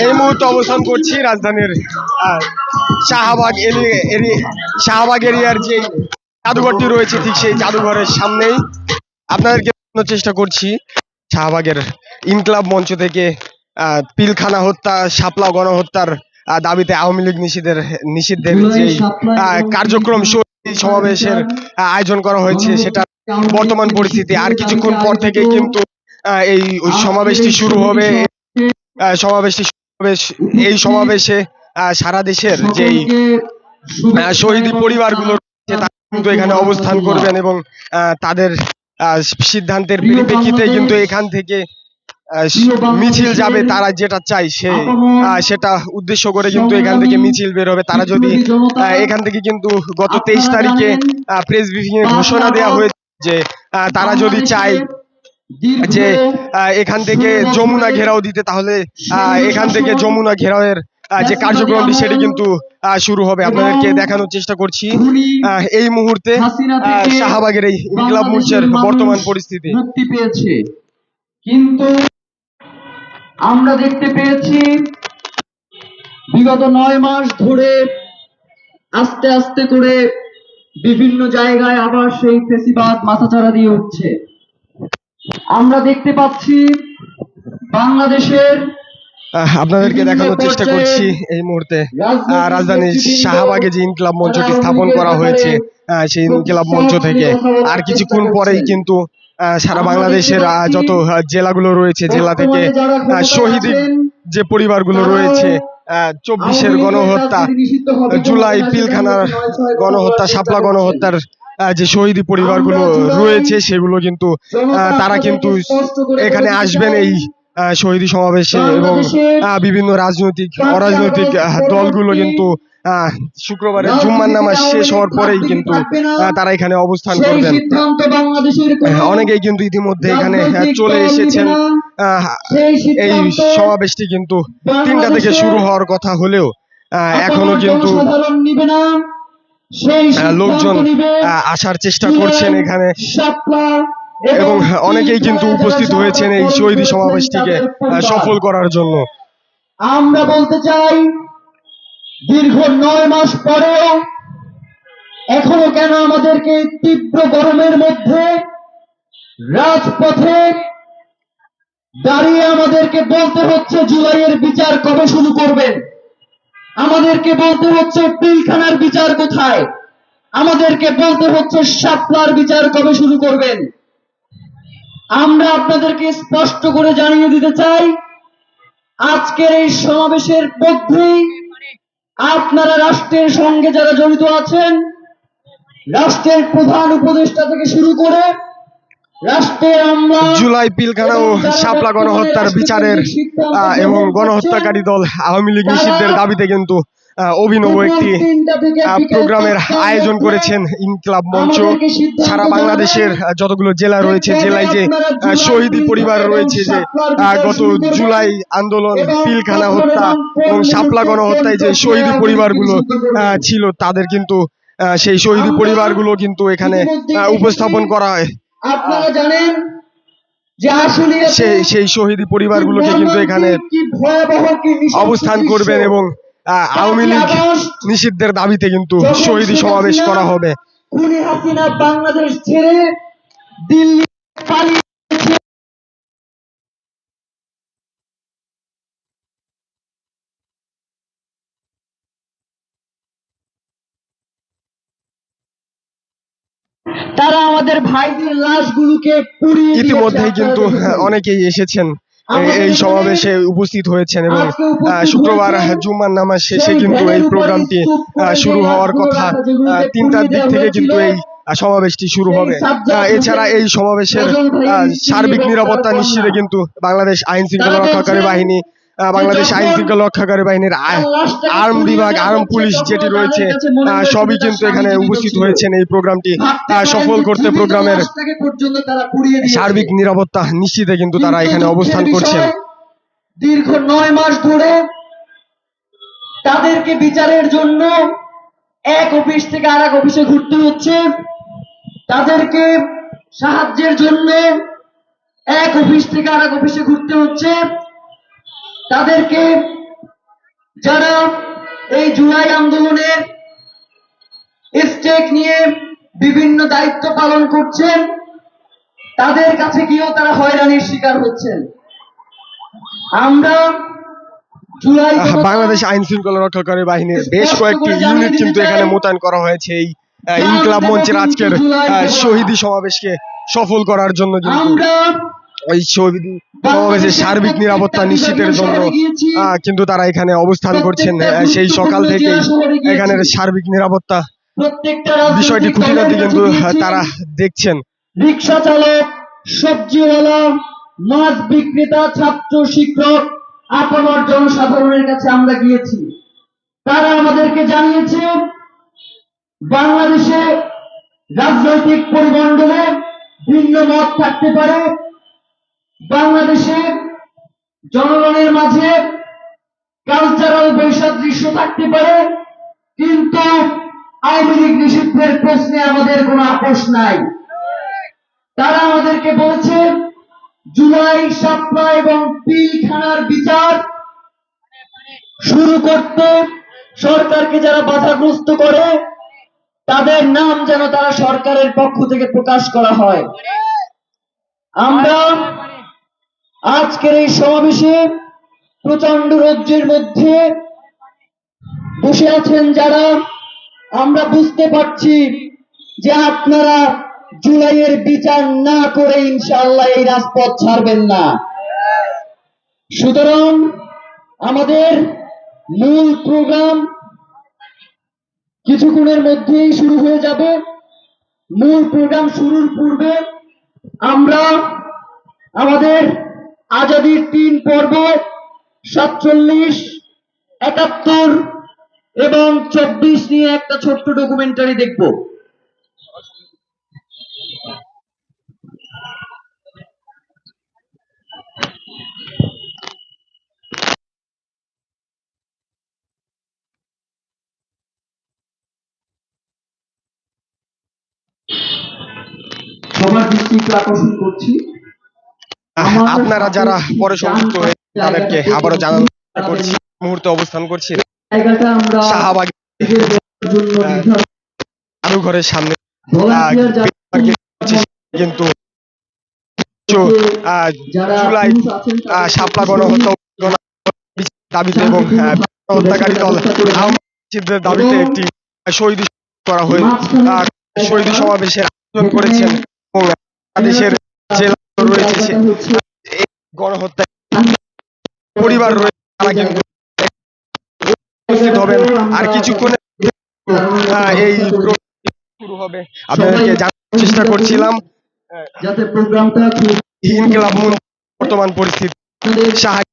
এই মুহূর্তে অবস্থান করছি রাজধানীর শাহবাগ শাহবাগ এরিয়ার যে জাদুঘরটি রয়েছে ঠিক সেই জাদুঘরের সামনেই আপনাদেরকে চেষ্টা করছি শাহবাগের ইনকলাব মঞ্চ থেকে পিলখানা হত্যা শাপলা গণহত্যার দাবিতে আওয়ামী লীগ নিষিদ্ধের নিষিদ্ধের যে কার্যক্রম সমাবেশের আয়োজন করা হয়েছে সেটা বর্তমান পরিস্থিতি। আর কিছুক্ষণ পর থেকে কিন্তু এই ওই সমাবেশটি শুরু হবে। সমাবেশটি এই সমাবেশে সারা দেশের যেই শহীদ পরিবারগুলো কিন্তু এখানে অবস্থান করবেন এবং তাদের সিদ্ধান্তের পরিপ্রেক্ষিতে কিন্তু এখান থেকে মিছিল যাবে তারা যেটা চাই সে সেটা উদ্দেশ্য করে কিন্তু এখান থেকে মিছিল বের হবে। তারা যদি এখান থেকে কিন্তু গত তেইশ তারিখে প্রেস ব্রিফিং এ ঘোষণা দেওয়া হয়েছে যে তারা যদি চায় যে এখান থেকে যমুনা ঘেরাও দিতে তাহলে এখান থেকে যমুনা ঘেরাওয়ের যে কার্যক্রমটি সেটি কিন্তু শুরু হবে। আপনাদেরকে দেখানোর চেষ্টা করছি। এই মুহূর্তে শাহবাগের এই ইনকিলাব মঞ্চের বর্তমান পরিস্থিতি। মুক্তি পেয়েছে। কিন্তু আমরা দেখতে পেয়েছি বিগত নয় মাস ধরে আস্তে আস্তে করে বিভিন্ন জায়গায় আবার সেই ফেসিবাদ মাথাচাড়া দিয়ে উঠছে। আমরা দেখতে পাচ্ছি বাংলাদেশের আপনাদেরকে দেখানোর চেষ্টা করছি এই মুহূর্তে। রাজধানীর শাহবাগে যে ইনকিলাব মঞ্চটি স্থাপন করা হয়েছে সেই ইনকিলাব মঞ্চ থেকে। আর কিছুক্ষণ পরেই কিন্তু আহ, সারা বাংলাদেশের যত জেলাগুলো রয়েছে জেলা থেকে শহীদ যে পরিবারগুলো রয়েছে চব্বিশের গণহত্যা জুলাই পিলখানার গণহত্যা শাপলা গণহত্যার যে শহীদ পরিবারগুলো রয়েছে সেগুলো কিন্তু তারা কিন্তু এখানে আসবেন এই শহীদ সমাবেশে এবং বিভিন্ন রাজনৈতিক অরাজনৈতিক দলগুলো কিন্তু আহ, শুক্রবারের জুম্মার নামাজ শেষ হওয়ার পরেই কিন্তু তারা এখানে অবস্থান করবেন। অনেকেই কিন্তু ইতিমধ্যে এখানে চলে এসেছেন। আহ, এই সমাবেশটি কিন্তু তিনটা থেকে শুরু হওয়ার কথা হলেও আহ, এখনও কিন্তু লোকজন আসার চেষ্টা করছেন এখানে। এবং অনেকেই কিন্তু উপস্থিত হয়েছেন এই শহীদ সমাবেশটিকে সফল করার জন্য। আমরা বলতে চাই দীর্ঘ নয় মাস পরেও এখনও কেন আমাদেরকে তীব্র গরমের মধ্যে রাজপথে দাঁড়িয়ে আমাদেরকে বলতে হচ্ছে জুলাইয়ের বিচার কবে শুরু করবেন? আমাদেরকে বলতে হচ্ছে পিলখানার বিচার কোথায়? আমাদেরকে বলতে হচ্ছে শাপলার বিচার কবে শুরু করবেন? আমরা আপনাদেরকে স্পষ্ট করে জানিয়ে দিতে চাই, আজকের এই সমাবেশের মধ্যেই আপনারা রাষ্ট্রের সঙ্গে যারা জড়িত আছেন, রাষ্ট্রের প্রধান উপদেষ্টা থেকে শুরু করে জুলাই পিলখানা ও শাপলা গণহত্যার বিচারের এবং গণহত্যাকারী দল আওয়ামী লীগ নিষিদ্ধের দাবিতে কিন্তু অভিনব একটি প্রোগ্রামের আয়োজন করেছেন ইনকলাব মঞ্চ। সারা বাংলাদেশের যতগুলো জেলা রয়েছে জেলায় যে শহীদ পরিবার রয়েছে যে গত জুলাই আন্দোলন পিলখানা হত্যা এবং শাপলা গণহত্যায় যে শহীদ পরিবারগুলো আহ, ছিল তাদের কিন্তু আহ, সেই শহীদ পরিবারগুলো কিন্তু এখানে উপস্থাপন করা হয়। আপনারা জানেন যে আসলে সেই সেই শহীদি পরিবারগুলোকে কিন্তু এখানে অবস্থান করবেন এবং আওয়ামী লীগ নিষিদ্ধের দাবিতে কিন্তু শহীদী সমাবেশ করা হবে। খুনি হাসিনা বাংলাদেশ ছেড়ে দিল্লি তারা আমাদের ভাইদের লাশগুলোকে পুড়িয়ে দিয়েছে ইতিমধ্যেই কিন্তু দেখেছেন। অনেকেই এসেছেন এই- সমাবেশে উপস্থিত হয়েছেন এবং শুক্রবার জুম্মার নামাজ শেষে কিন্তু এই প্রোগ্রামটি শুরু হওয়ার কথা তিনটার দিক থেকে কিন্তু এই সমাবেশটি শুরু হবে এছাড়া এই সমাবেশের সার্বিক নিরাপত্তা নিশ্চিতে কিন্তু বাংলাদেশ আইন শৃঙ্খলা রক্ষাকারী বাহিনী বাংলাদেশ আইন শৃঙ্খলা রক্ষাকারী বাহিনীর আর্ম বিভাগ আর্ম পুলিশ যেটি রয়েছে সবই কিন্তু এখানে উপস্থিত হয়েছেন এই প্রোগ্রামটি সফল করতে প্রোগ্রামের। সার্বিক নিরাপত্তা নিশ্চিতে কিন্তু তারা এখানে অবস্থান করছেন। দীর্ঘ নয় মাস ধরে তাদেরকে বিচারের জন্য এক অফিস থেকে আর এক অফিসে ঘুরতে হচ্ছে। তাদেরকে সাহায্যের জন্য এক অফিস থেকে আর এক অফিসে ঘুরতে হচ্ছে। তাদেরকে যারা এই জুলাই আন্দোলনের স্টেক নিয়ে বিভিন্ন দায়িত্ব পালন করছেন তাদের কাছে গিয়েও তারা হয়রানির শিকার হচ্ছেন। আমরা জুলাই বাংলাদেশ আইন শৃঙ্খলা রক্ষাকারী বাহিনীর বেশ কয়েকটি ইউনিট কিন্তু এখানে মোতায়েন করা হয়েছে এই ইনকলাব মঞ্চের আজকের শহীদী সমাবেশকে সফল করার জন্য আমরা ওই শহীদী সমাবেশের সার্বিক নিরাপত্তা নিশ্চিতের জন্য কিন্তু তারা এখানে অবস্থান করছেন সেই সকাল থেকেই এখানের সার্বিক নিরাপত্তা বিষয়টি খুঁটিনাটি কিন্তু। তারা দেখছেন। রিক্সা চালক সবজিওয়ালা মাছ বিক্রেতা ছাত্র শিক্ষক আপামর জনসাধারণের কাছে আমরা গিয়েছি। তারা আমাদেরকে জানিয়েছে বাংলাদেশে রাজনৈতিক পরিমণ্ডলে ভিন্ন মত থাকতে পারে বাংলাদেশে জনগণের মাঝে কালচারাল বৈসাদৃশ্য থাকতে পারে, কিন্তু আওয়ামী লীগ নিষিদ্ধের প্রশ্নে আমাদের কোনো আপোষ নাই। তারা আমাদেরকে বলেছে, জুলাই সাপলা এবং পিলখানার বিচার শুরু করতে সরকারকে যারা বাধাগ্রস্ত করে, তাদের নাম যেন তারা সরকারের পক্ষ থেকে প্রকাশ করা হয়। আমরা আজকের এই সমাবেশে প্রচণ্ড রৌদ্রের মধ্যে বসে আছেন যারা, আমরা বুঝতে পারছি যে আপনারা জুলাইয়ের বিচার না করে ইনশাআল্লাহ এই রাজপথ ছাড়বেন না। সুতরাং আমাদের মূল প্রোগ্রাম কিছুক্ষণের মধ্যেই শুরু হয়ে যাবে। মূল প্রোগ্রাম শুরুর পূর্বে আমরা আমাদের আজাদির তিন পর্ব, সাতচল্লিশ, একাত্তর এবং চব্বিশ নিয়ে একটা ছোট্ট ডকুমেন্টারি দেখব। সবার দৃষ্টি একটু আকর্ষণ করছি। আপনারা যারা পরে সংযুক্ত হয়ে তাদেরকে আবারও চেষ্টা করছি। মুহূর্তে অবস্থান করছি। শাহবাগ জন্য সামনে। কিন্তু জুলাই শাপলা গণহত্যা দাবিতে এবং হত্যাকারী দল দাবিতে একটি শহীদ করা হয়ে আহ, শহীদ সমাবেশের আয়োজন করেছেন। এবং বাংলাদেশের জেলা রয়েছে গণহত্যা পরিবার রয়েছে তারা কিন্তু উপস্থিত হবেন। আর কিছুক্ষণে এই শুরু হবে। আপনাদেরকে জানার চেষ্টা করছিলাম যাতে প্রোগ্রামটা ইনকিলাব বর্তমান পরিস্থিতি। সাহায্য